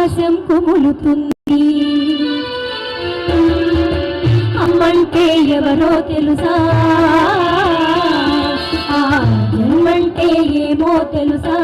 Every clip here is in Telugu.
ఆకాశం కుములుతుంది. అమ్మంటే ఎవరో తెలుసా? ఆ జన్మంటే ఏమో తెలుసా?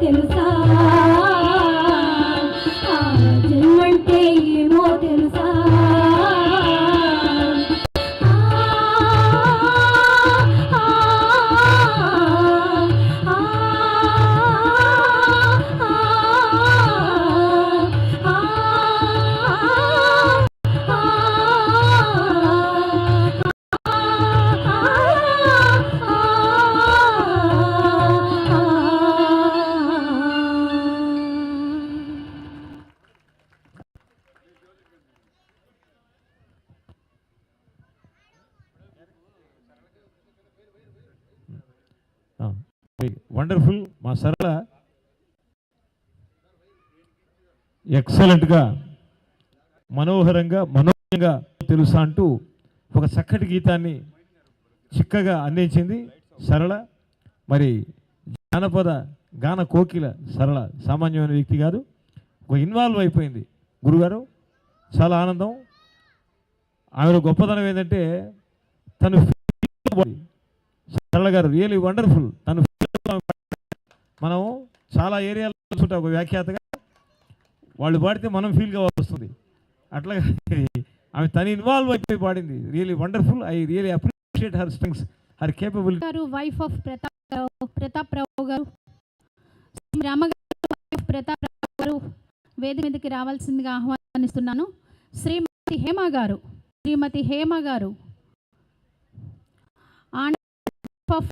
తెలుసా? వండర్ఫుల్ మా సరళ. ఎక్సలెంట్గా మనోహరంగా మనోహరంగా తెలుసా అంటూ ఒక చక్కటి గీతాన్ని చిక్కగా అందించింది సరళ. మరి జానపద గాన కోకిల సరళ సామాన్యమైన వ్యక్తి కాదు. ఒక ఇన్వాల్వ్ అయిపోయింది గురుగారు. చాలా ఆనందం. ఆమెలో గొప్పతనం ఏంటంటే తను సరళ గారు రియలీ వండర్ఫుల్ తను మనం చాలా ఏరియాలో చూసుకుంటాం ఒక వ్యాఖ్యాతగా వాళ్ళు పాడితే మనం ఫీల్గా వస్తుంది. అట్లాగా ఆమె తను ఇన్వాల్వ్ అయిపోయి పాడింది. Really wonderful I really appreciate her strengths her capability గారు వైఫ్ ఆఫ్ ప్రతాప్ రావు ప్రతాప్ రావు గారు. శ్రీ రామగారు ప్రతాప్ రావు గారు వేది మీదకి రావాల్సిందిగా ఆహ్వానిస్తున్నాను. శ్రీమతి హేమ గారు శ్రీమతి హేమ గారు.